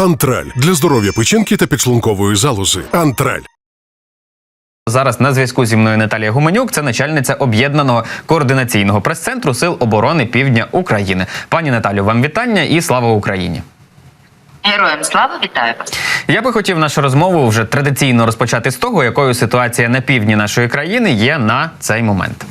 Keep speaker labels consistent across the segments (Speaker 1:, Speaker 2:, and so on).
Speaker 1: Антраль для здоров'я печінки та підшлункової залози. Антраль.
Speaker 2: Зараз на зв'язку зі мною Наталія Гуменюк, це начальниця об'єднаного координаційного прес-центру Сил оборони Півдня України. Пані Наталю, вам вітання і слава Україні.
Speaker 3: Героям слава вітаю вас.
Speaker 2: Я би хотів нашу розмову вже традиційно розпочати з того, якою ситуація на півдні нашої країни є на цей момент.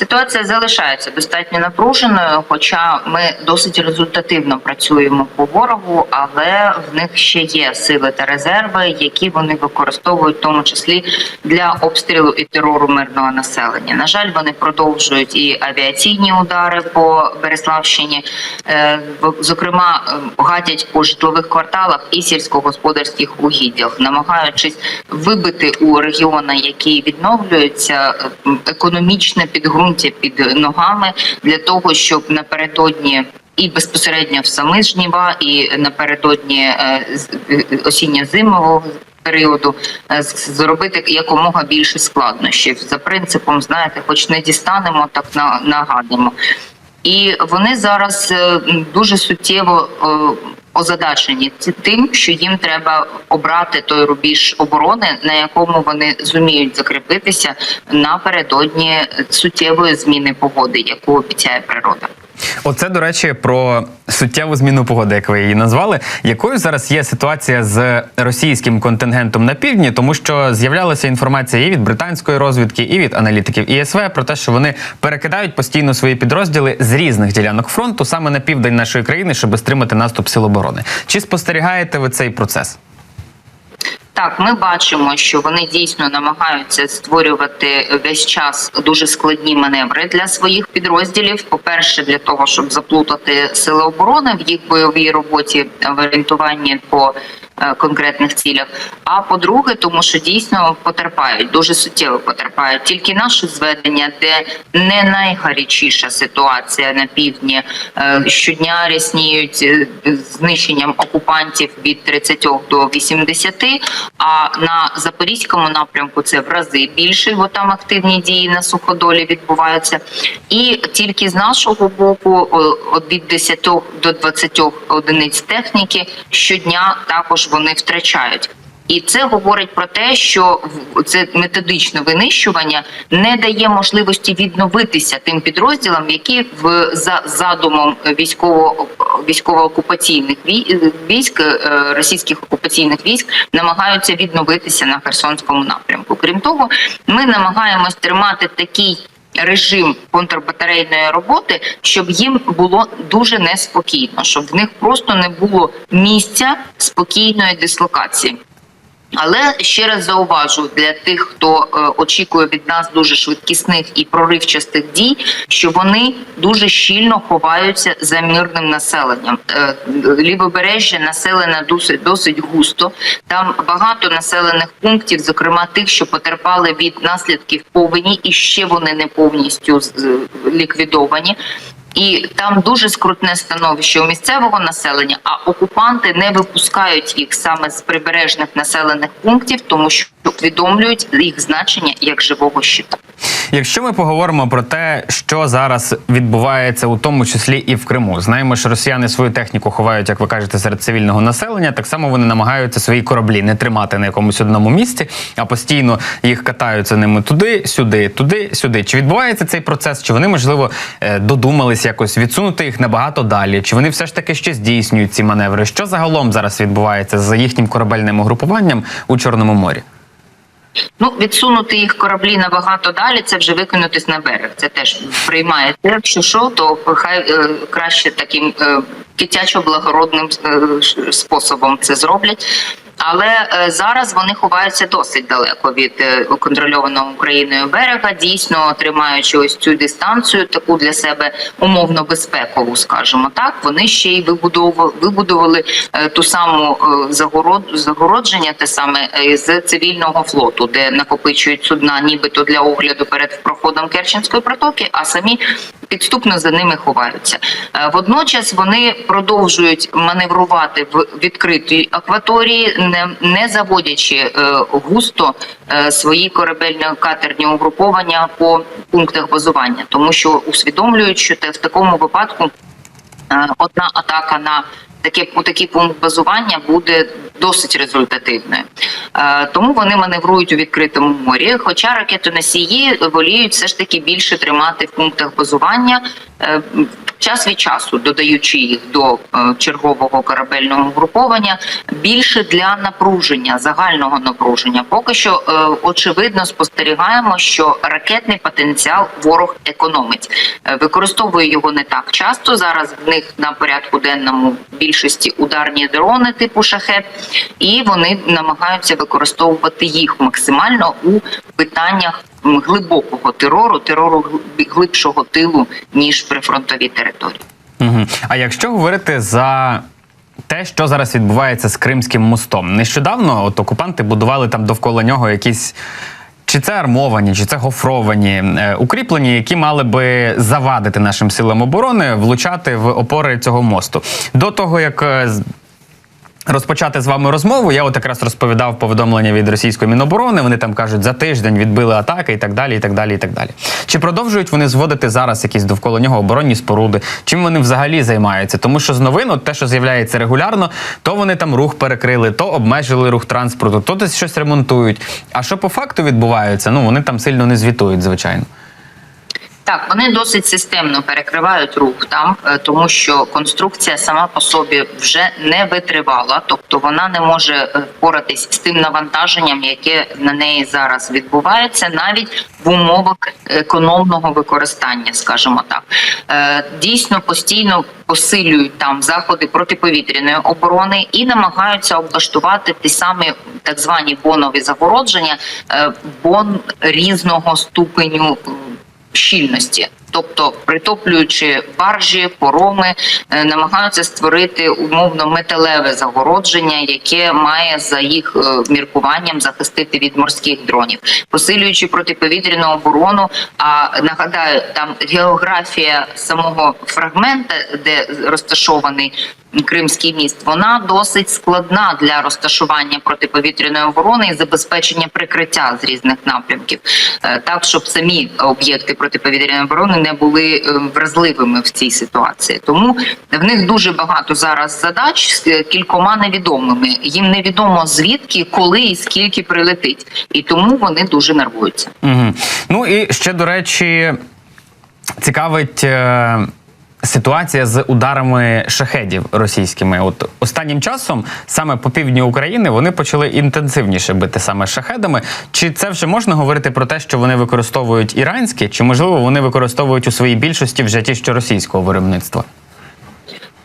Speaker 3: Ситуація залишається достатньо напруженою, хоча ми досить результативно працюємо по ворогу, але в них ще є сили та резерви, які вони використовують, в тому числі для обстрілу і терору мирного населення. На жаль, вони продовжують і авіаційні удари по Береславщині, Е, зокрема, е, гатять по житлових кварталах і сільськогосподарських угіддях, намагаючись вибити у регіони, які відновлюються, е, економічне підґрунтя під ногами для того, щоб напередодні. І безпосередньо в самі жніва, і напередодні е, е, осінньо-зимового періоду е, зробити якомога більше складнощів. За принципом, знаєте, хоч не дістанемо, так на- нагадимо. І вони зараз дуже суттєво озадачені тим, що їм треба обрати той рубіж оборони, на якому вони зуміють закріпитися напередодні суттєвої зміни погоди, яку обіцяє природа.
Speaker 2: Оце, до речі, про суттєву зміну погоди, як ви її назвали. Якою зараз є ситуація з російським контингентом на півдні, тому що з'являлася інформація і від британської розвідки, і від аналітиків ІСВ про те, що вони перекидають постійно свої підрозділи з різних ділянок фронту саме на південь нашої країни, щоб стримати наступ сил оборони. Чи спостерігаєте ви цей процес?
Speaker 3: Так, ми бачимо, що вони дійсно намагаються створювати весь час дуже складні маневри для своїх підрозділів. По-перше, для того, щоб заплутати сили оборони в їх бойовій роботі в орієнтуванні по конкретних цілях. А по-друге, тому що дійсно потерпають, дуже суттєво потерпають. Тільки наше зведення, де не найгарячіша ситуація на півдні, е, щодня рясніють е, знищенням окупантів від 30 до 80, а на запорізькому напрямку це в рази більше, бо там активні дії на суходолі відбуваються. І тільки з нашого боку від 10 до 20 одиниць техніки щодня також вони втрачають. І це говорить про те, що це методичне винищування не дає можливості відновитися тим підрозділам, які в за задумом військово військово-окупаційних військ е, російських окупаційних військ намагаються відновитися на Херсонському напрямку. Крім того, ми намагаємось тримати такий. Режим контрбатарейної роботи, щоб їм було дуже неспокійно, щоб в них просто не було місця спокійної дислокації. Але ще раз зауважу для тих, хто е, очікує від нас дуже швидкісних і проривчастих дій, що вони дуже щільно ховаються за мирним населенням. Е, лівобережжя населена досить досить густо. Там багато населених пунктів, зокрема тих, що потерпали від наслідків повені, і ще вони не повністю ліквідовані. І там дуже скрутне становище у місцевого населення, а окупанти не випускають їх саме з прибережних населених пунктів, тому що усвідомлюють їх значення як живого щита.
Speaker 2: Якщо ми поговоримо про те, що зараз відбувається, у тому числі і в Криму, знаємо, що росіяни свою техніку ховають, як ви кажете, серед цивільного населення. Так само вони намагаються свої кораблі не тримати на якомусь одному місці, а постійно їх катаються ними туди, сюди, туди, сюди. Чи відбувається цей процес? Чи вони можливо е, додумались якось відсунути їх набагато далі? Чи вони все ж таки ще здійснюють ці маневри? Що загалом зараз відбувається з їхнім корабельним угрупуванням у Чорному морі?
Speaker 3: Ну, відсунути їх кораблі набагато далі, це вже викинутись на берег. Це теж приймає. Якщо що, то хай е, краще таким е, дитячо-благородним е, способом це зроблять. Але е, зараз вони ховаються досить далеко від е, контрольованого Україною берега, дійсно тримаючи ось цю дистанцію, таку для себе умовно безпекову, скажімо так. Вони ще й вибудовували, вибудували е, ту саму загород, загородження, те саме з цивільного флоту, де накопичують судна, нібито для огляду перед проходом Керченської протоки, а самі підступно за ними ховаються. Е, Водночас вони продовжують маневрувати в відкритій акваторії, не, не заводячи е, густо е, свої корабельно-катерні угруповання по пунктах базування, тому що усвідомлюють, що те в такому випадку одна атака на таке такий пункт базування буде досить результативною. Е, Тому вони маневрують у відкритому морі. Хоча ракетоносії воліють все ж таки більше тримати в пунктах базування. е, Час від часу додаючи їх до е, чергового корабельного груповання більше для напруження загального напруження. Поки що очевидно спостерігаємо, що ракетний потенціал ворог економить, використовує його не так часто. Зараз в них на порядку денному більшості ударні дрони типу шахет, і вони намагаються використовувати їх максимально у питаннях глибокого терору, терору глибшого тилу ніж прифронтові території.
Speaker 2: Угу. А якщо говорити за те, що зараз відбувається з Кримським мостом, нещодавно от окупанти будували там довкола нього якісь. Чи це армовані, чи це гофровані е, укріплення, які мали би завадити нашим силам оборони влучати в опори цього мосту. До того як е, розпочати з вами розмову, я от якраз розповідав повідомлення від російської міноборони. Вони там кажуть, за тиждень відбили атаки і так далі. і так далі, і так далі. Чи продовжують вони зводити зараз якісь довкола нього оборонні споруди? Чим вони взагалі займаються? Тому що з новин, от те, що з'являється регулярно, то вони там рух перекрили, то обмежили рух транспорту, то десь щось ремонтують. А що по факту відбувається? Ну вони там сильно не звітують, звичайно.
Speaker 3: Так, вони досить системно перекривають рух там, е, тому що конструкція сама по собі вже не витривала, тобто вона не може е, впоратись з тим навантаженням, яке на неї зараз відбувається, навіть в умовах економного використання, скажімо так. Е, Дійсно постійно посилюють там заходи протиповітряної оборони і намагаються облаштувати ті самі так звані бонові загородження, бон різного ступеню. Щільності. Тобто, притоплюючи баржі, пороми, е, намагаються створити умовно металеве загородження, яке має за їх е, міркуванням захистити від морських дронів, посилюючи протиповітряну оборону. А нагадаю, там географія самого фрагмента, де розташований Кримський міст, вона досить складна для розташування протиповітряної оборони і забезпечення прикриття з різних напрямків, Е, так щоб самі об'єкти протиповітряної оборони не були е, вразливими в цій ситуації. Тому в них дуже багато зараз задач з е, кількома невідомими. Їм невідомо звідки, коли і скільки прилетить, і тому вони дуже нервуються.
Speaker 2: Угу. Ну і ще до речі, цікавить. Ситуація з ударами шахедів російськими. От останнім часом, саме по півдні України, вони почали інтенсивніше бити саме шахедами. Чи це вже можна говорити про те, що вони використовують іранські, чи можливо вони використовують у своїй більшості вже ті, що російського виробництва?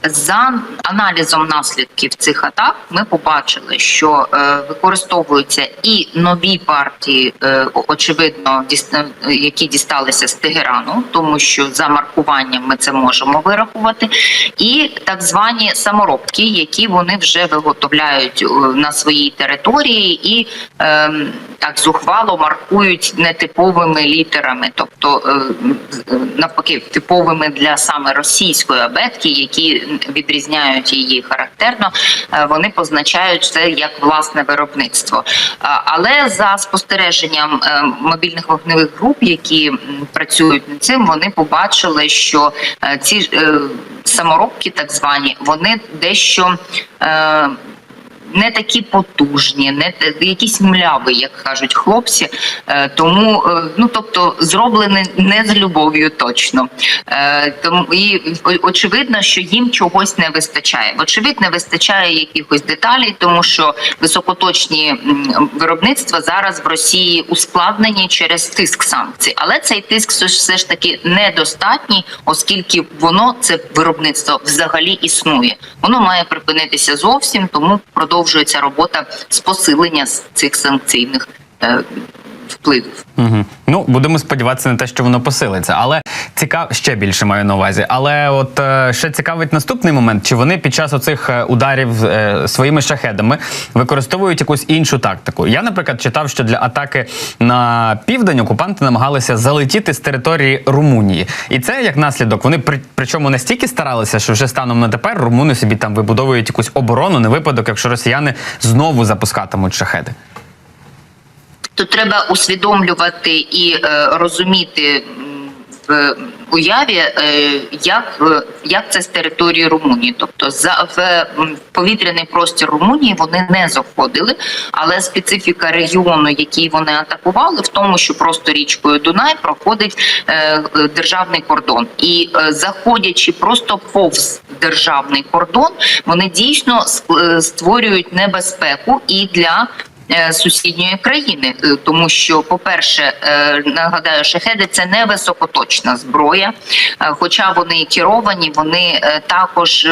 Speaker 3: За аналізом наслідків цих атак ми побачили, що е, використовуються і нові партії, е, очевидно, діста- які дісталися з Тегерану, тому що за маркуванням ми це можемо вирахувати, і так звані саморобки, які вони вже виготовляють е, на своїй території і е, так зухвало маркують нетиповими літерами, тобто е, навпаки типовими для саме російської абетки, які відрізняють її характерно, е, вони позначають це як власне виробництво. Але за спостереженням е, мобільних вогневих груп, які працюють над цим, вони побачили, що е, ці е, саморобки, так звані, вони дещо. Не такі потужні, не якісь мляві, як кажуть хлопці. Е, Тому е, ну тобто зроблені не з любов'ю точно. Е, Тому і очевидно, що їм чогось не вистачає. Вочевидь, не вистачає якихось деталей, тому що високоточні виробництва зараз в Росії ускладнені через тиск санкцій. Але цей тиск все ж- таки недостатній, оскільки воно це виробництво взагалі існує. Воно має припинитися зовсім, тому продовжується робота з посилення цих санкційних впливів.
Speaker 2: Угу. Ну, будемо сподіватися на те, що воно посилиться. Але цікав ще більше маю на увазі. Але от е, ще цікавить наступний момент: чи вони під час оцих е, ударів е, своїми шахедами використовують якусь іншу тактику? Я, наприклад, читав, що для атаки на південь окупанти намагалися залетіти з території Румунії, і це як наслідок. Вони при причому настільки старалися, що вже станом на тепер румуни собі там вибудовують якусь оборону на випадок, якщо росіяни знову запускатимуть шахеди.
Speaker 3: Тут треба усвідомлювати і е, розуміти в уяві, е, як, е, як це з території Румунії. Тобто за в повітряний простір Румунії вони не заходили, але специфіка регіону, який вони атакували, в тому, що просто річкою Дунай проходить е, державний кордон, і е, заходячи просто повз державний кордон, вони дійсно створюють небезпеку і для сусідньої країни, Е, тому що, по-перше, е, нагадаю, шахеди це не високоточна зброя, Е, хоча вони керовані, вони е, також.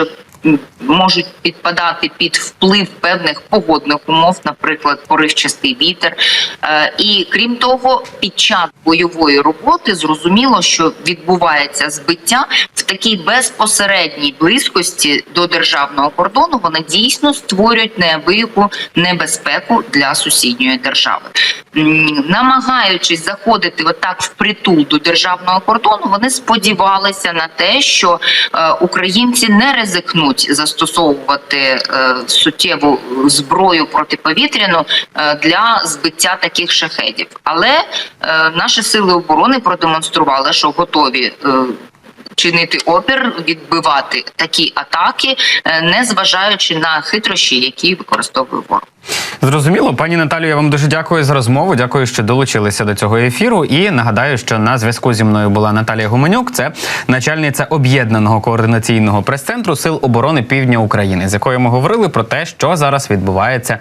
Speaker 3: Можуть підпадати під вплив певних погодних умов, наприклад, поривчастий вітер. Е, І крім того, під час бойової роботи зрозуміло, що відбувається збиття в такій безпосередній близькості до державного кордону. Вони дійсно створюють неабияку небезпеку для сусідньої держави. Намагаючись заходити отак впритул до державного кордону, вони сподівалися на те, що е, українці не ризикнуть застосовувати е, суттєву зброю протиповітряну е, для збиття таких шахедів. Але наші сили оборони продемонстрували, що готові. Чинити опір, відбивати такі атаки, е, не зважаючи на хитрощі, які використовує ворог.
Speaker 2: Зрозуміло, пані Наталію, я вам дуже дякую за розмову. Дякую, що долучилися до цього ефіру. І нагадаю, що на зв'язку зі мною була Наталія Гуменюк, це начальниця об'єднаного координаційного прес-центру Сил оборони Півдня України, з якою ми говорили про те, що зараз відбувається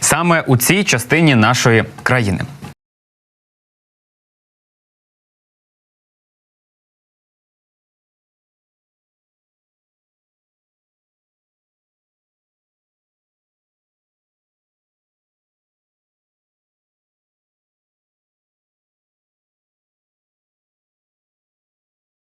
Speaker 2: саме у цій частині нашої країни.